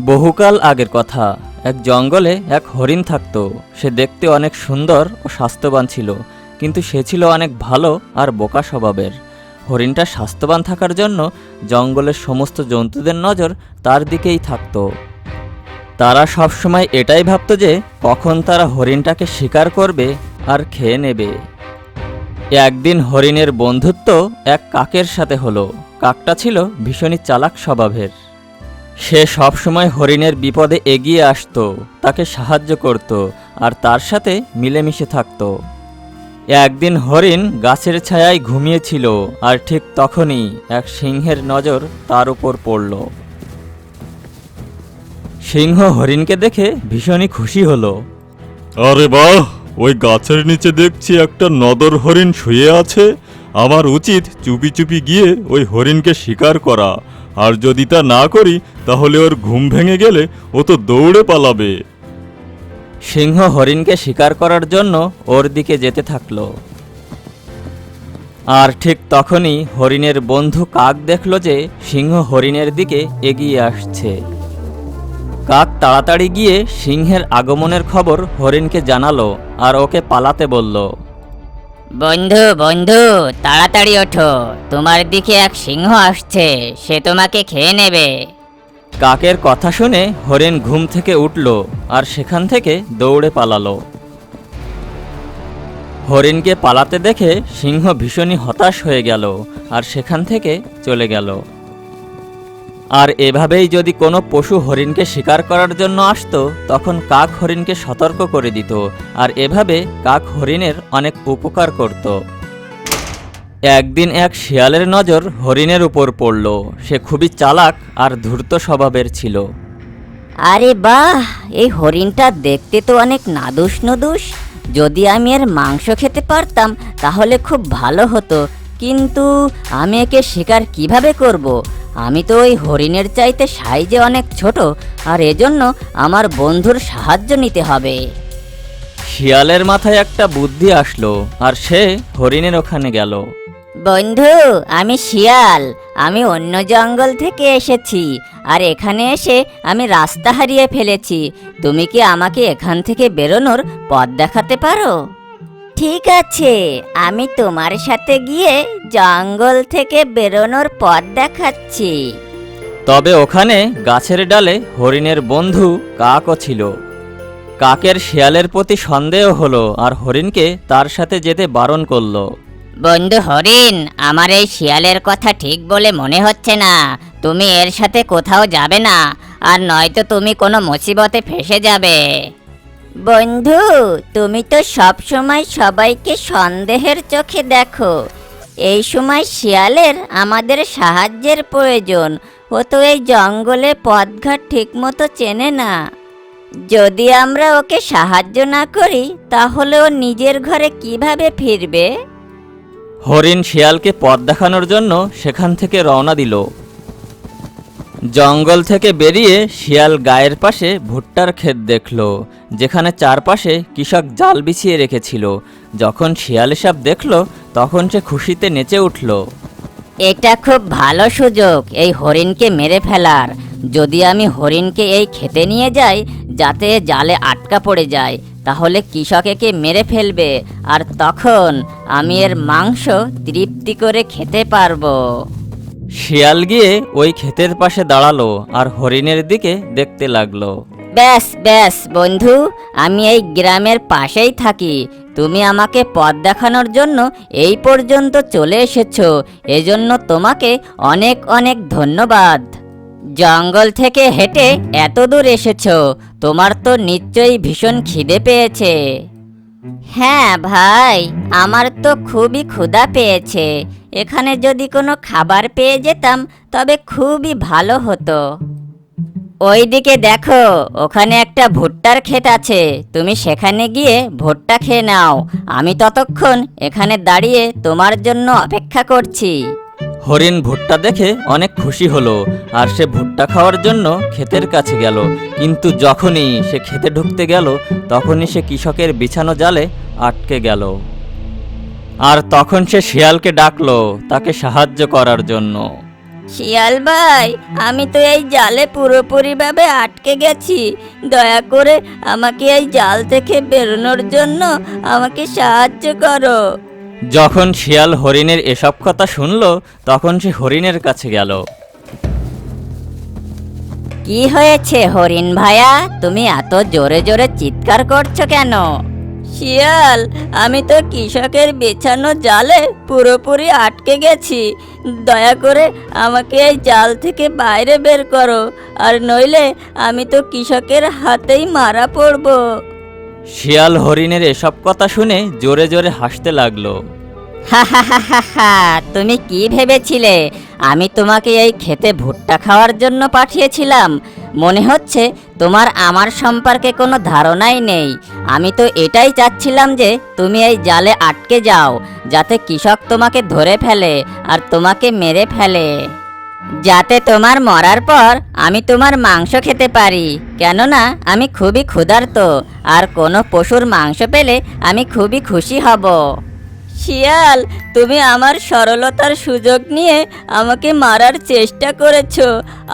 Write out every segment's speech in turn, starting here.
বহুকাল আগের কথা। এক জঙ্গলে এক হরিণ থাকত। সে দেখতে অনেক সুন্দর ও স্বাস্থ্যবান ছিল, কিন্তু সে ছিল অনেক ভালো আর বোকা স্বভাবের। হরিণটা স্বাস্থ্যবান থাকার জন্য জঙ্গলের সমস্ত জন্তুদের নজর তার দিকেই থাকত। তারা সবসময় এটাই ভাবত যে, কখন তারা হরিণটাকে শিকার করবে আর খেয়ে নেবে। একদিন হরিণের বন্ধুত্ব এক কাকের সাথে হলো। কাকটা ছিল ভীষণই চালাক স্বভাবের। সে সবসময় হরিণের বিপদে এগিয়ে আসতো, তাকে সাহায্য করত আর তার সাথে মিলেমিশে থাকতো। একদিন হরিণ গাছের ছায়ায় ঘুমিয়েছিল আর ঠিক তখনই এক সিংহের নজর তার উপর পড়ল। সিংহ হরিণকে দেখে ভীষণই খুশি হলো। আরে বাহ, ওই গাছের নিচে দেখছি একটা নদর হরিণ শুয়ে আছে। আমার উচিত চুপি চুপি গিয়ে ওই হরিণকে শিকার করা। আর যদি তা না করি, তাহলে ওর ঘুম ভেঙে গেলে ও তো দৌড়ে পালাবে। সিংহ হরিণকে শিকার করার জন্য ওর দিকে যেতে থাকল। আর ঠিক তখনই হরিণের বন্ধু কাক দেখল যে সিংহ হরিণের দিকে এগিয়ে আসছে। কাক তাড়াতাড়ি গিয়ে সিংহের আগমনের খবর হরিণকে জানালো আর ওকে পালাতে বলল। বন্ধু বন্ধু, তাড়াতাড়ি ওঠো। তোমার দিকে এক সিংহ আসছে, সে তোমাকে খেয়ে নেবে। কাকের কথা শুনে হরেন ঘুম থেকে উঠল আর সেখান থেকে দৌড়ে পালালো। হরিণকে পালাতে দেখে সিংহ ভীষণই হতাশ হয়ে গেল আর সেখান থেকে চলে গেল। আর এভাবেই যদি কোনো পশু হরিণকে শিকার করার জন্য আসতো, তখন কাক হরিণকে সতর্ক করে দিত, আর এভাবে কাক হরিণের অনেক উপকার করত। একদিন এক শিয়ালের নজর হরিণের উপর পড়ল। সে খুবই চালাক আর ধূর্ত স্বভাবের ছিল। আরে বাহ! এই হরিণটা দেখতে তো অনেক নাদুস নদুস। যদি আমি এর মাংস খেতে পারতাম, তাহলে খুব ভালো হতো। কিন্তু আমি একে শিকার কীভাবে করব। আমি তো ওই হরিণের চাইতে সাইজে অনেক ছোট আর এজন্য আমার বন্ধুর সাহায্য নিতে হবে। শিয়ালের মাথায় একটা বুদ্ধি আসলো আর সে হরিণের ওখানে গেল। বন্ধু আমি শিয়াল আমি অন্য জঙ্গল থেকে এসেছি আর এখানে এসে আমি রাস্তা হারিয়ে ফেলেছি। তুমি কি আমাকে এখান থেকে বেরোনোর পথ দেখাতে পারো? ঠিক আছে আমি তোমার সাথে গিয়ে জঙ্গল থেকে বেরোনোর পথ দেখাচ্ছি। তবে ওখানে গাছের ডালে হরিণের বন্ধু কাকও ছিল। কাকের শিয়ালের প্রতি সন্দেহ হলো আর হরিণকে তার সাথে যেতে বারণ করল। বন্ধু হরিণ আমার এই শিয়ালের কথা ঠিক বলে মনে হচ্ছে না। তুমি এর সাথে কোথাও যাবে না আর নয়তো তুমি কোনো মুসিবতে ফেসে যাবে। বন্ধু, তুমি তো সব সময় সবাইকে সন্দেহের চোখে দেখো। এই সময় শিয়ালের আমাদের সাহায্যের প্রয়োজন। ও তো এই জঙ্গলে পথঘাট ঠিকমতো চেনে না। যদি আমরা ওকে সাহায্য না করি, তাহলে ও নিজের ঘরে কীভাবে ফিরবে? হরিণ শিয়ালকে পথ দেখানোর জন্য সেখান থেকে রওনা দিল। জঙ্গল থেকে বেরিয়ে শিয়াল গায়ের পাশে ভুট্টার ক্ষেত দেখল, যেখানে চারপাশে কৃষক জাল বিছিয়ে রেখেছিল। যখন শিয়াল এসব দেখল, তখন সে খুশিতে নেচে উঠল। এটা খুব ভালো সুযোগ, এই হরিণকে মেরে ফেলার। যদি আমি হরিণকে এই খেতে নিয়ে যাই, যাতে জালে আটকা পড়ে যায়, তাহলে কৃষক একে মেরে ফেলবে, আর তখন আমি এর মাংস তৃপ্তি করে খেতে পারব। শিয়াল গিয়ে ওই ক্ষেতের পাশে দাঁড়াল আর হরিণের দিকে দেখতে লাগল। ব্যাস ব্যাস, বন্ধু, আমি এই গ্রামের পাশেই থাকি। তুমি আমাকে পথ দেখানোর জন্য এই পর্যন্ত চলে এসেছ। এজন্য তোমাকে অনেক অনেক ধন্যবাদ। জঙ্গল থেকে হেঁটে এত দূর এসেছ। তোমার তো নিশ্চয়ই ভীষণ খিদে পেয়েছে। হ্যাঁ ভাই, আমার তো খুবই ক্ষুধা পেয়েছে। এখানে যদি কোনো খাবার পেয়ে যেতাম, তবে খুবই ভালো হতো। ওইদিকে দেখো, ওখানে একটা ভুট্টার ক্ষেত আছে। তুমি সেখানে গিয়ে ভুট্টা খেয়ে নাও। আমি ততক্ষণ এখানে দাঁড়িয়ে তোমার জন্য অপেক্ষা করছি। হরিণ ভুট্টা দেখে অনেক খুশি হলো, আর সে ভুট্টা খাওয়ার জন্য ক্ষেতের কাছে গেল। কিন্তু যখনই সে খেতে ঢুকতে গেল, তখনই সে কৃষকের বিছানো জালে আটকে গেল। আর তখন সে শিয়ালকে ডাকলো তাকে সাহায্য করার জন্য। শিয়াল ভাই, আমি তো এই জালে পুরোপুরিভাবে আটকে গেছি। দয়া করে আমাকে এই জাল থেকে বেরোনোর জন্য আমাকে সাহায্য করো। যখন শিয়াল হরিণের এসব কথা শুনল তখন সে হরিণের কাছে গেল। কি হয়েছে হরিণ ভাইয়া তুমি এত জোরে জোরে চিৎকার করছ কেন? শিয়াল আমি তো কৃষকের বেছানো জালে পুরোপুরি আটকে গেছি। দয়া করে আমাকে এই জাল থেকে বাইরে বের করো আর নইলে আমি তো কৃষকের হাতেই মারা পড়ব। শিয়াল হরিণের এসব কথা শুনে জোরে জোরে হাসতে লাগল। হা হা তুমি কি ভেবেছিলে? আমি তোমাকে এই খেতে ভুট্টা খাওয়ার জন্য পাঠিয়েছিলাম। মনে হচ্ছে তোমার আমার সম্পর্কে কোনো ধারণাই নেই। আমি তো এটাই চাচ্ছিলাম যে তুমি এই জালে আটকে যাও, যাতে কৃষক তোমাকে ধরে ফেলে আর তোমাকে মেরে ফেলে। যাতে তোমার মরার পর আমি তোমার মাংস খেতে পারি। কেননা আমি খুবই ক্ষুধার্ত, আর কোনো পশুর মাংস পেলে আমি খুবই খুশি হব। শিয়াল, তুমি আমার সরলতার সুযোগ নিয়ে আমাকে মারার চেষ্টা করেছ।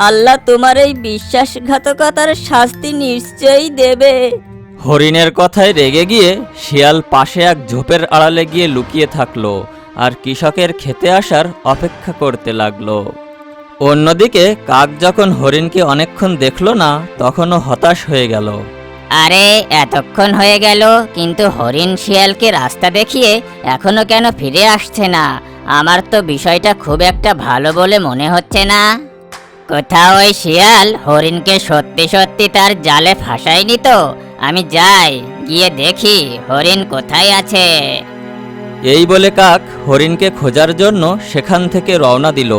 আল্লাহ তোমার এই বিশ্বাসঘাতকতার শাস্তি নিশ্চয়ই দেবে। হরিণের কথায় রেগে গিয়ে শিয়াল পাশে এক ঝোপের আড়ালে গিয়ে লুকিয়ে থাকল, আর কৃষকের খেতে আসার অপেক্ষা করতে লাগল। অন্যদিকে কাক যখন হরিণকে অনেকক্ষণ দেখল না তখনও হতাশ হয়ে গেল। আরে এতক্ষণ হয়ে গেল কিন্তু হরিণ শিয়ালকে রাস্তা দেখিয়ে এখনও কেন ফিরে আসছে না? আমার তো বিষয়টা খুব একটা ভালো বলে মনে হচ্ছে না। কোথাও ওই শিয়াল হরিণকে সত্যি সত্যি তার জালে ফাঁসায়নি তো? আমি যাই গিয়ে দেখি হরিণ কোথায় আছে। এই বলে কাক হরিণকে খোঁজার জন্য সেখান থেকে রওনা দিল।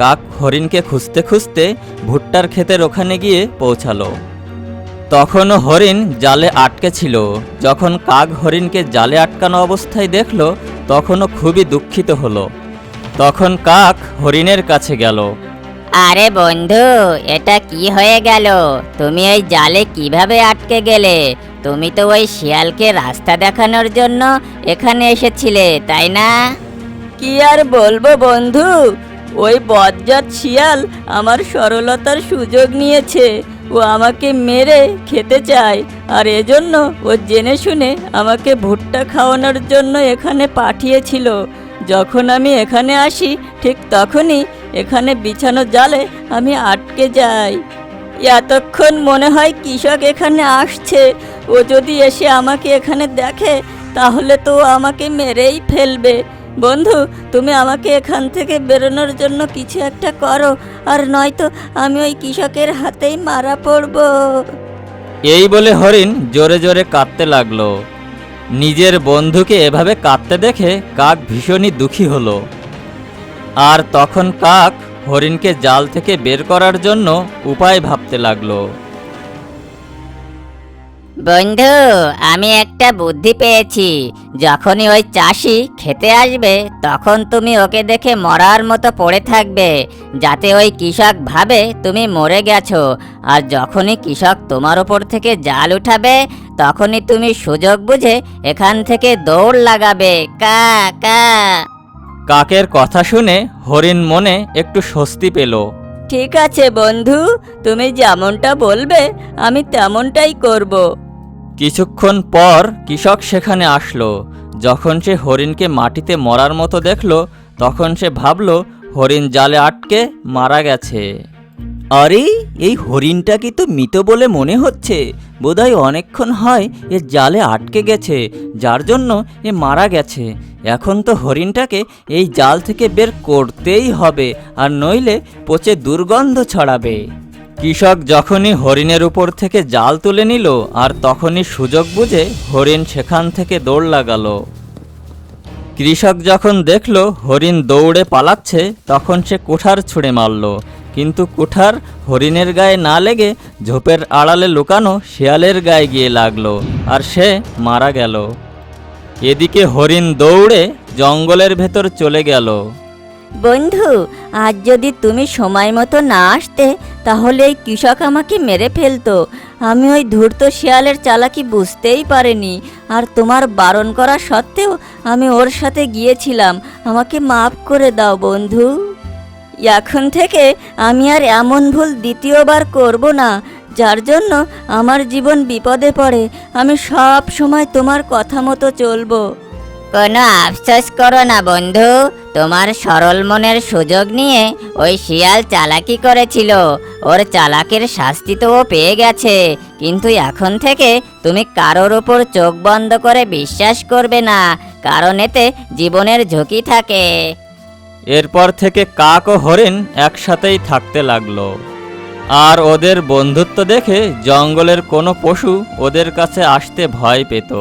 কাক হরিণকে খুঁজতে খুঁজতে ভুট্টার ক্ষেতের ওখানে গিয়ে পৌঁছালো। তখনও হরিণ জালে আটকে ছিল। যখন কাক হরিণকে জালে আটকানো অবস্থায় দেখল তখনও খুবই দুঃখিত হলো। তখন কাক হরিণের কাছে গেল। আরে বন্ধু এটা কি হয়ে গেল? তুমি এই জালে কীভাবে আটকে গেলে? তুমি তো ওই শিয়ালকে রাস্তা দেখানোর জন্য এখানে এসেছিলে তাই না? কি আর বলব বন্ধু? ওই বজ্জাত শিয়াল আমার সরলতার সুযোগ নিয়েছে। ও আমাকে মেরে খেতে চায়। আর এজন্য ও জেনে শুনে আমাকে ভুট্টা খাওয়ানোর জন্য এখানে পাঠিয়েছিল। যখন আমি এখানে আসি, ঠিক তখনই এখানে বিছানো জালে আমি আটকে যাই। এতক্ষণ মনে হয় কৃষক এখানে আসছে। ও যদি এসে আমাকে এখানে দেখে, তাহলে তো আমাকে মেরেই ফেলবে। বন্ধু, তুমি আমাকে এখান থেকে বেরোনোর জন্য কিছু একটা করো, আর নয়তো আমি ওই কৃষকের হাতেই মারা পড়ব। এই বলে হরিণ জোরে জোরে কাঁদতে লাগল। নিজের বন্ধুকে এভাবে কাঁদতে দেখে কাক ভীষণই দুঃখী হলো। আর তখন কাক হরিণকে জাল থেকে বের করার জন্য উপায় ভাবতে লাগল। বন্ধু আমি একটা বুদ্ধি পেয়েছি। যখনই ওই চাষি খেতে আসবে তখন তুমি ওকে দেখে মরার মতো পড়ে থাকবে যাতে ওই কৃষক ভাবে তুমি মরে গেছো। আর যখনই কৃষক তোমার ওপর থেকে জাল উঠাবে তখনই তুমি সুযোগ বুঝে এখান থেকে দৌড় লাগাবে। কা কা। কাকের কথা শুনে হরিণ মনে একটু স্বস্তি পেল। ঠিক আছে বন্ধু তুমি যেমনটা বলবে আমি তেমনটাই করব। কিছুক্ষণ পর কৃষক সেখানে আসলো। যখন সে হরিণকে মাটিতে মরার মতো দেখল, তখন সে ভাবলো, হরিণ জালে আটকে মারা গেছে। আরে, এই হরিণটাকে তো মৃত বলে মনে হচ্ছে? বোধহয় অনেকক্ষণ হয় এ জালে আটকে গেছে, যার জন্য এ মারা গেছে। এখন তো হরিণটাকে এই জাল থেকে বের করতেই হবে, আর নইলে পচে দুর্গন্ধ ছড়াবে। কৃষক যখনই হরিণের উপর থেকে জাল তুলে নিল আর তখনই সুযোগ বুঝে হরিণ সেখান থেকে দৌড় লাগালো। কৃষক যখন দেখল হরিণ দৌড়ে পালাচ্ছে, তখন সে কুঠার ছুঁড়ে মারল। কিন্তু কুঠার হরিণের গায়ে না লেগে ঝোপের আড়ালে লুকানো শিয়ালের গায়ে গিয়ে লাগল আর সে মারা গেল। এদিকে হরিণ দৌড়ে জঙ্গলের ভেতর চলে গেল। বন্ধু, আজ যদি তুমি সময় মতো না আসতে তাহলে এই কৃষক আমাকে মেরে ফেলতো। আমি ওই ধূর্ত শিয়ালের চালাকি বুঝতেই পারিনি। আর তোমার বারণ করা সত্ত্বেও আমি ওর সাথে গিয়েছিলাম। আমাকে মাফ করে দাও, বন্ধু। এখন থেকে আমি আর এমন ভুল দ্বিতীয়বার করব না। যার জন্য আমার জীবন বিপদে পড়ে। আমি সব সময় তোমার কথা মতো চলবো। কোনো আফসোস করো না, বন্ধু। তোমার সরল মনের সুযোগ নিয়ে ওই শিয়াল চালাকি করেছিল। ওর চালাকের শাস্তি তো ও পেয়ে গেছে, কিন্তু এখন থেকে তুমি কারোর ওপর চোখ বন্ধ করে বিশ্বাস করবে না, কারণ এতে জীবনের ঝুঁকি থাকে। এরপর থেকে কাক ও হরিণ একসাথেই থাকতে লাগল। আর ওদের বন্ধুত্ব দেখে জঙ্গলের কোনো পশু ওদের কাছে আসতে ভয় পেত।